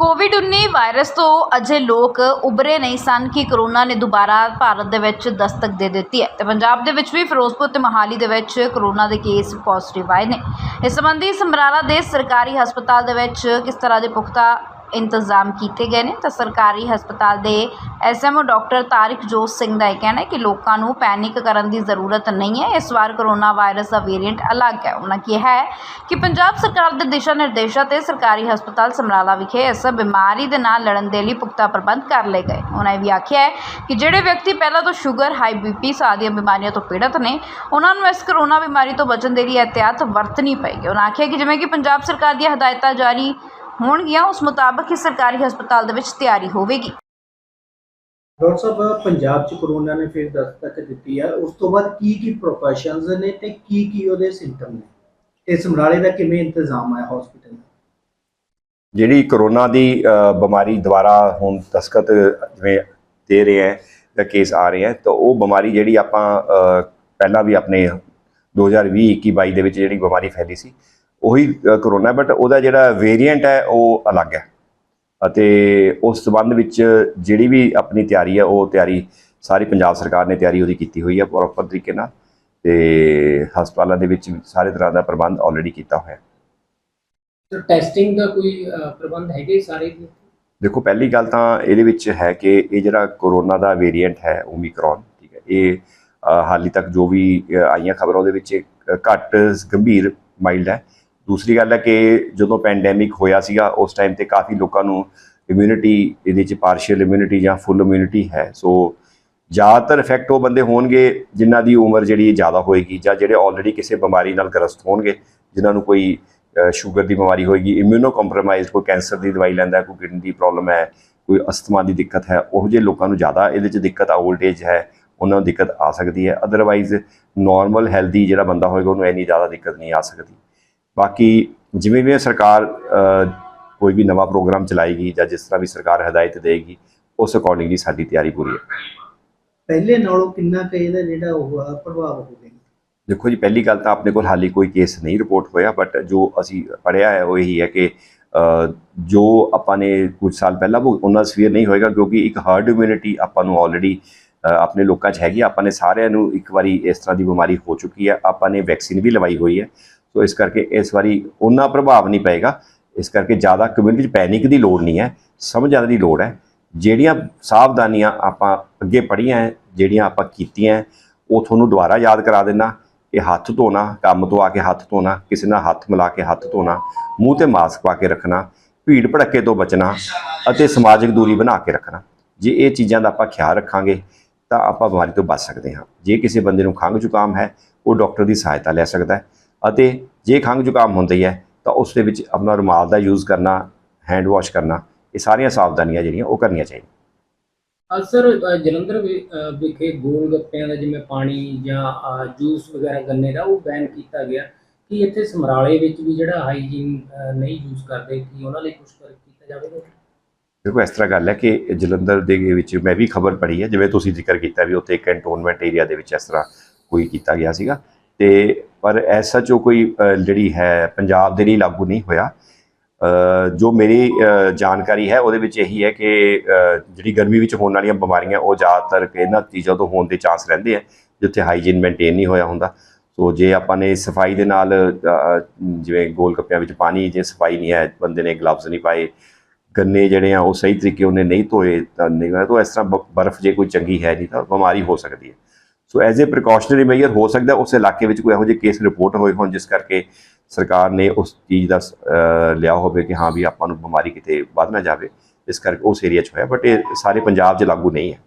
ਕੋਵਿਡ-19 virus ਤੋਂ ਅਜੇ ਲੋਕ ਉਭਰੇ ਨਹੀਂ ਸਨ ਕਿ ਕਰੋਨਾ ਨੇ ਦੁਬਾਰਾ ਭਾਰਤ ਦੇ ਵਿੱਚ ਦਸਤਕ ਦੇ ਦਿੱਤੀ ਹੈ। ਤੇ ਪੰਜਾਬ ਦੇ ਵਿੱਚ ਵੀ ਫਿਰੋਜ਼ਪੁਰ ਤੇ ਮੋਹਾਲੀ ਦੇ ਵਿੱਚ ਕਰੋਨਾ ਦੇ ਕੇਸ ਪੋਜ਼ਿਟਿਵ ਆਏ ਨੇ। ਇਸ ਸੰਬੰਧੀ ਸਮਰਾਲਾ ਦੇ ਸਰਕਾਰੀ ਹਸਪਤਾਲ ਦੇ ਵਿੱਚ ਕਿਸ ਤਰ੍ਹਾਂ ਦੇ ਪੁਖਤਾ ਇੰਤਜ਼ਾਮ ਕੀਤੇ ਗਏ ਨੇ ਤਾਂ ਸਰਕਾਰੀ ਹਸਪਤਾਲ ਦੇ ਐਸਐਮਓ ਡਾਕਟਰ ਤਾਰਿਕ ਜੋਤ ਸਿੰਘ ਦਾ ਇਹ ਕਹਿਣਾ ਹੈ ਕਿ ਲੋਕਾਂ ਨੂੰ ਪੈਨਿਕ ਕਰਨ ਦੀ ਜ਼ਰੂਰਤ ਨਹੀਂ ਹੈ। ਇਸ ਵਾਰ ਕਰੋਨਾ ਵਾਇਰਸ ਦਾ ਵੇਰੀਐਂਟ ਅਲੱਗ ਹੈ। ਉਹਨਾਂ ਕਿਹਾ ਹੈ ਕਿ ਪੰਜਾਬ ਸਰਕਾਰ ਦੇ ਦਿਸ਼ਾ ਨਿਰਦੇਸ਼ਾਂ ਤੇ ਸਰਕਾਰੀ ਹਸਪਤਾਲ ਸਮਰਾਲਾ ਵਿਖੇ ਇਸ ਬਿਮਾਰੀ ਦੇ ਨਾਲ ਲੜਨ ਦੇ ਲਈ ਪੁਖਤਾ ਪ੍ਰਬੰਧ ਕਰ ਲਏ ਗਏ। ਉਹਨਾਂ ਇਹ ਵੀ ਆਖਿਆ ਹੈ ਕਿ ਜਿਹੜੇ ਵਿਅਕਤੀ ਪਹਿਲਾਂ ਤੋਂ ਸ਼ੂਗਰ, ਹਾਈ ਬੀਪੀ ਸਾਦੀਆਂ ਬਿਮਾਰੀਆਂ ਤੋਂ ਪੀੜਤ ਨੇ ਉਹਨਾਂ ਨੂੰ ਇਸ ਕਰੋਨਾ ਬਿਮਾਰੀ ਤੋਂ ਬਚਣ ਦੇ ਲਈ ehtiyat ਵਰਤਣੀ ਪਏਗੀ। ਉਹਨਾਂ ਆਖਿਆ ਕਿ ਜਿਵੇਂ ਕਿ ਪੰਜਾਬ ਸਰਕਾਰ ਦੀਆਂ ਹਦਾਇਤਾਂ ਜਾਰੀ ਹੋਣਗੀਆਂ ਉਸ ਮੁਤਾਬਕ ਹੀ ਸਰਕਾਰੀ ਹਸਪਤਾਲ ਦੇ ਵਿੱਚ ਤਿਆਰੀ ਹੋਵੇਗੀ। ਡਾਕਟਰ ਸਾਹਿਬ ਪੰਜਾਬ ਚ ਕਰੋਨਾ ਨੇ ਫਿਰ ਦਸਤਕ ਦਿੱਤੀ ਹੈ ਉਸ ਤੋਂ ਬਾਅਦ ਕੀ ਕੀ ਪ੍ਰੋਫੈਸ਼ਨਸ ਨੇ ਤੇ ਕੀ ਕੀ ਉਹਦੇ ਸਿੰਪਟਮ ਨੇ? ਤੇ ਸਮਰਾਲੇ ਦਾ ਕਿਵੇਂ ਇੰਤਜ਼ਾਮ ਹੈ ਹਸਪੀਟਲ ਜਿਹੜੀ ਕਰੋਨਾ ਦੀ ਬਿਮਾਰੀ ਦੁਬਾਰਾ ਹੁਣ ਦਸਤਕ ਜਿਵੇਂ ਦੇ ਰਹੇ ਹੈ ਜਾਂ ਕੇਸ ਆ ਰਹੇ ਹੈ ਤਾਂ ਉਹ ਬਿਮਾਰੀ ਜਿਹੜੀ ਆਪਾਂ ਪਹਿਲਾਂ ਵੀ ਆਪਣੇ 2020 21 22 ਦੇ ਵਿੱਚ ਜਿਹੜੀ ਬਿਮਾਰੀ ਫੈਲੀ ਸੀ ਉਹੀ ਕਰੋਨਾ ਬਟ ਉਹਦਾ ਜਿਹੜਾ ਵੇਰੀਐਂਟ ਹੈ ਉਹ ਅਲੱਗ ਹੈ। ਅਤੇ ਉਸ ਸੰਬੰਧ ਵਿੱਚ ਜਿਹੜੀ ਵੀ ਆਪਣੀ ਤਿਆਰੀ ਹੈ ਉਹ ਤਿਆਰੀ ਸਾਰੀ ਪੰਜਾਬ ਸਰਕਾਰ ਨੇ ਤਿਆਰੀ ਉਹਦੀ ਕੀਤੀ ਹੋਈ ਹੈ ਪ੍ਰੋਪਰ ਤਰੀਕੇ ਨਾਲ। ਤੇ ਹਸਪਤਾਲਾਂ ਦੇ ਵਿੱਚ ਸਾਰੇ ਤਰ੍ਹਾਂ ਦਾ ਪ੍ਰਬੰਧ ਆਲਰੇਡੀ ਕੀਤਾ ਹੋਇਆ ਹੈ। ਟੈਸਟਿੰਗ ਦਾ ਕੋਈ ਪ੍ਰਬੰਧ ਹੈਗੇ ਸਾਰੇ ਦੇਖੋ ਪਹਿਲੀ ਗੱਲ ਤਾਂ ਇਹਦੇ ਵਿੱਚ ਹੈ ਕਿ ਇਹ ਜਿਹੜਾ ਕੋਰੋਨਾ ਦਾ ਵੇਰੀਐਂਟ ਹੈ ਓਮਿਕਰੋਨ ਠੀਕ ਹੈ ਇਹ ਹਾਲੀ ਤੱਕ ਜੋ ਵੀ ਆਈਆਂ ਖਬਰਾਂ ਉਹਦੇ ਵਿੱਚ ਘੱਟ ਗੰਭੀਰ ਮਾਈਲਡ ਹੈ। ਦੂਸਰੀ ਗੱਲ ਹੈ ਕਿ ਜਦੋਂ ਪੈਂਡੈਮਿਕ ਹੋਇਆ ਸੀਗਾ, ਉਸ ਟਾਈਮ ਤੇ ਕਾਫੀ ਲੋਕਾਂ ਨੂੰ ਇਮਿਊਨਿਟੀ ਇਹਦੇ ਚ ਪਾਰਸ਼ੀਅਲ ਇਮਿਊਨਿਟੀ ਜਾਂ ਫੁੱਲ ਇਮਿਊਨਿਟੀ ਹੈ। ਸੋ ਜ਼ਿਆਦਾਤਰ ਇਫੈਕਟ ਉਹ ਬੰਦੇ ਹੋਣਗੇ ਜਿਨ੍ਹਾਂ ਦੀ ਉਮਰ ਜਿਹੜੀ ਜ਼ਿਆਦਾ ਹੋਏਗੀ ਜਾਂ ਜਿਹੜੇ ਆਲਰੇਡੀ ਕਿਸੇ ਬਿਮਾਰੀ ਨਾਲ ਗ੍ਰਸਤ ਹੋਣਗੇ, ਜਿਨ੍ਹਾਂ ਨੂੰ ਕੋਈ ਸ਼ੂਗਰ ਦੀ ਬਿਮਾਰੀ ਹੋਏਗੀ ਇਮਿਊਨੋ ਕੰਪਰੋਮਾਈਜ਼ ਕੋਈ ਕੈਂਸਰ ਦੀ ਦਵਾਈ ਲੈਂਦਾ ਕੋਈ ਕਿਡਨੀ ਦੀ ਪ੍ਰੋਬਲਮ ਹੈ, ਕੋਈ ਅਸਥਮਾ ਦੀ ਦਿੱਕਤ ਹੈ, ਉਹ ਜਿਹੇ ਲੋਕਾਂ ਨੂੰ ਜ਼ਿਆਦਾ ਇਹਦੇ 'ਚ ਦਿੱਕਤ ਆ 올ਡ ਏਜ ਹੈ, ਉਹਨਾਂ ਨੂੰ ਦਿੱਕਤ ਆ ਸਕਦੀ ਹੈ। ਅਦਰਵਾਈਜ਼ ਨਾਰਮਲ ਹੈਲਦੀ ਜਿਹੜਾ ਬੰਦਾ ਹੋਏਗਾ, ਉਹਨੂੰ ਇੰਨੀ ਜ਼ਿਆਦਾ ਦਿੱਕਤ ਨਹੀਂ ਆ ਸਕਦੀ। ਬਾਕੀ ਜਿਵੇਂ ਵੀ ਸਰਕਾਰ ਕੋਈ ਵੀ ਨਵਾਂ ਪ੍ਰੋਗਰਾਮ ਚਲਾਏਗੀ ਜਾਂ ਜਿਸ ਤਰ੍ਹਾਂ ਵੀ ਸਰਕਾਰ ਹਦਾਇਤ ਦੇਗੀ ਉਸ ਅਕੋਰਡਿੰਗਲੀ ਸਾਡੀ ਤਿਆਰੀ ਪੂਰੀ ਹੈ। ਪਹਿਲੇ ਨਾਲੋਂ ਕਿੰਨਾ ਕੁ ਇਹਦਾ ਜਿਹੜਾ ਉਹ ਆ, ਪ੍ਰਭਾਵ ਹੋਵੇਗਾ ਦੇਖੋ ਜੀ ਪਹਿਲੀ ਗੱਲ ਤਾਂ ਆਪਣੇ ਕੋਲ ਹਾਲੀ ਕੋਈ ਕੇਸ ਨਹੀਂ ਰਿਪੋਰਟ ਹੋਇਆ ਬਟ ਜੋ ਅਸੀਂ ਪੜਿਆ ਹੈ ਉਹ ਇਹੀ ਹੈ ਕਿ ਜੋ ਆਪਾਂ ਨੇ ਕੁਝ ਸਾਲ ਪਹਿਲਾਂ ਉਹ ਉਹਨਾਂ ਸਵੀਅਰ ਨਹੀਂ ਹੋਏਗਾ ਕਿਉਂਕਿ ਇੱਕ ਹਾਰਡ ਇਮਿਊਨਿਟੀ ਆਪਾਂ ਨੂੰ ਆਲਰੇਡੀ ਆਪਣੇ ਲੋਕਾਂ 'ਚ ਹੈਗੀ ਆਪਾਂ ਨੇ ਸਾਰਿਆਂ ਨੂੰ ਇੱਕ ਵਾਰੀ ਇਸ ਤਰ੍ਹਾਂ ਦੀ ਬਿਮਾਰੀ ਹੋ ਚੁੱਕੀ ਹੈ। ਆਪਾਂ ਨੇ ਵੈਕਸੀਨ ਵੀ ਲਵਾਈ ਹੋਈ ਹੈ। ਸੋ ਇਸ ਕਰਕੇ ਇਸ ਵਾਰੀ ਉਹਨਾਂ ਪ੍ਰਭਾਵ ਨਹੀਂ ਪਏਗਾ। ਇਸ ਕਰਕੇ ਜ਼ਿਆਦਾ ਕਮਿਊਨਿਟੀ 'ਚ ਪੈਨਿਕ ਦੀ ਲੋੜ ਨਹੀਂ ਹੈ ਸਮਝਣ ਦੀ ਲੋੜ ਹੈ। ਜਿਹੜੀਆਂ ਸਾਵਧਾਨੀਆਂ ਆਪਾਂ ਅੱਗੇ ਪੜ੍ਹੀਆਂ ਹੈ, ਜਿਹੜੀਆਂ ਆਪਾਂ ਕੀਤੀਆਂ ਹੈ, ਉਹ ਤੁਹਾਨੂੰ ਦੁਬਾਰਾ ਯਾਦ ਕਰਾ ਦੇਣਾ ਕਿ ਹੱਥ ਧੋਣਾ ਕੰਮ ਤੋਂ ਆ ਕੇ ਹੱਥ ਧੋਣਾ ਕਿਸੇ ਨਾਲ ਹੱਥ ਮਿਲਾ ਕੇ ਹੱਥ ਧੋਣਾ ਮੂੰਹ ਤੇ ਮਾਸਕ ਪਾ ਕੇ ਰੱਖਣਾ ਭੀੜ ਭੜੱਕੇ ਤੋਂ ਬਚਣਾ ਅਤੇ ਸਮਾਜਿਕ ਦੂਰੀ ਬਣਾ ਕੇ ਰੱਖਣਾ। ਜੇ ਇਹ ਚੀਜ਼ਾਂ ਦਾ ਆਪਾਂ ਖਿਆਲ ਰੱਖਾਂਗੇ ਤਾਂ ਆਪਾਂ ਬਿਮਾਰੀ ਤੋਂ ਬਚ ਸਕਦੇ ਹਾਂ। ਜੇ ਕਿਸੇ ਬੰਦੇ ਨੂੰ ਖੰਘ ਜ਼ੁਕਾਮ ਹੈ ਉਹ ਡਾਕਟਰ ਦੀ ਸਹਾਇਤਾ ਲੈ ਸਕਦਾ ਹੈ। ਅਤੇ ਜੇ ਖੰਘ ਜ਼ੁਕਾਮ ਹੁੰਦੀ ਹੈ ਤਾਂ ਉਸ ਦੇ ਵਿੱਚ ਆਪਣਾ ਰੁਮਾਲ ਦਾ ਯੂਜ਼ ਕਰਨਾ ਹੈਂਡ ਵਾਸ਼ ਕਰਨਾ ਇਹ ਸਾਰੀਆਂ ਸਾਵਧਾਨੀਆਂ ਜਿਹੜੀਆਂ ਉਹ ਕਰਨੀਆਂ ਚਾਹੀਦੀਆਂ। ਅਹ ਸਰ ਅਹ, ਜਲੰਧਰ ਵਿਖੇ ਗੋਲ ਗੱਪਿਆਂ ਦਾ ਜਿਵੇਂ ਪਾਣੀ ਜਾਂ ਜੂਸ ਵਗੈਰਾ ਗੰਨੇ ਦਾ ਉਹ ਬੈਨ ਕੀਤਾ ਗਿਆ। ਕਿ ਇੱਥੇ ਸਮਰਾਲੇ ਵਿੱਚ ਵੀ ਜਿਹੜਾ ਹਾਈਜੀਨ ਨਹੀਂ ਯੂਜ਼ ਕਰਦੇ ਕਿ ਉਹਨਾਂ ਲਈ ਕੁਝ ਕੀਤਾ ਜਾਵੇਗਾ? ਦੇਖੋ ਇਸ ਤਰ੍ਹਾਂ ਗੱਲ ਹੈ ਕਿ ਜਲੰਧਰ ਦੇ ਵਿੱਚ ਮੈਂ ਵੀ ਖਬਰ ਪੜ੍ਹੀ ਹੈ ਜਿਵੇਂ ਤੁਸੀਂ ਜ਼ਿਕਰ ਕੀਤਾ ਵੀ ਉੱਥੇ ਕੈਂਟੋਨਮੈਂਟ ਏਰੀਆ ਦੇ ਵਿੱਚ ਇਸ ਤਰ੍ਹਾਂ ਕੋਈ ਕੀਤਾ ਗਿਆ ਸੀਗਾ। ਤੇ ਪਰ ਐਸਾ ਜੋ ਕੋਈ ਜਿਹੜੀ ਹੈ, ਪੰਜਾਬ ਦੇ ਲਈ ਲਾਗੂ ਨਹੀਂ ਹੋਇਆ ਜੋ ਮੇਰੀ ਜਾਣਕਾਰੀ ਹੈ, ਉਹਦੇ ਵਿੱਚ ਇਹੀ ਹੈ ਕਿ ਜਿਹੜੀ ਗਰਮੀ ਵਿੱਚ ਹੋਣ ਵਾਲੀਆਂ ਬਿਮਾਰੀਆਂ, ਉਹ ਜ਼ਿਆਦਾਤਰ ਇਹਨਾਂ ਚੀਜ਼ਾਂ ਤੋਂ ਹੋਣ ਦੇ ਚਾਂਸ ਰਹਿੰਦੇ ਆ, ਜਿੱਥੇ ਹਾਈਜੀਨ ਮੇਨਟੇਨ ਨਹੀਂ ਹੋਇਆ ਹੁੰਦਾ। ਸੋ ਜੇ ਆਪਾਂ ਨੇ ਸਫ਼ਾਈ ਦੇ ਨਾਲ ਜਿਵੇਂ ਗੋਲ ਗੱਪਿਆਂ ਵਿੱਚ ਪਾਣੀ, ਜੇ ਸਫ਼ਾਈ ਨਹੀਂ ਹੈ, ਬੰਦੇ ਨੇ ਗਲਵਜ਼ ਨਹੀਂ ਪਾਏ, ਗੰਨੇ ਜਿਹੜੇ ਆ, ਉਹ ਸਹੀ ਤਰੀਕੇ ਉਹਨੇ ਨਹੀਂ ਧੋਏ, ਤਾਂ ਨਹੀਂ ਹੋਇਆ ਤਾਂ ਇਸ ਤਰ੍ਹਾਂ ਬ- ਬਰਫ਼ ਜੇ ਕੋਈ ਚੰਗੀ ਹੈ ਨਹੀਂ ਤਾਂ ਬਿਮਾਰੀ ਹੋ ਸਕਦੀ ਹੈ। So as a precautionary measure ਹੋ ਸਕਦਾ ਉਸ ਇਲਾਕੇ ਵਿੱਚ ਕੋਈ ਇਹੋ ਜਿਹੇ ਕੇਸ ਰਿਪੋਰਟ ਹੋਏ ਹੋਣ ਜਿਸ ਕਰਕੇ ਸਰਕਾਰ ਨੇ ਉਸ ਚੀਜ਼ ਦਾ ਲਿਆ ਹੋਵੇ ਕਿ ਹਾਂ ਵੀ ਆਪਾਂ ਨੂੰ ਬਿਮਾਰੀ ਕਿਤੇ ਵੱਧ ਨਾ ਜਾਵੇ ਇਸ ਕਰਕੇ ਉਸ ਏਰੀਆ 'ਚ ਹੋਇਆ ਬਟ ਇਹ ਸਾਰੇ ਪੰਜਾਬ 'ਚ ਲਾਗੂ ਨਹੀਂ ਹੈ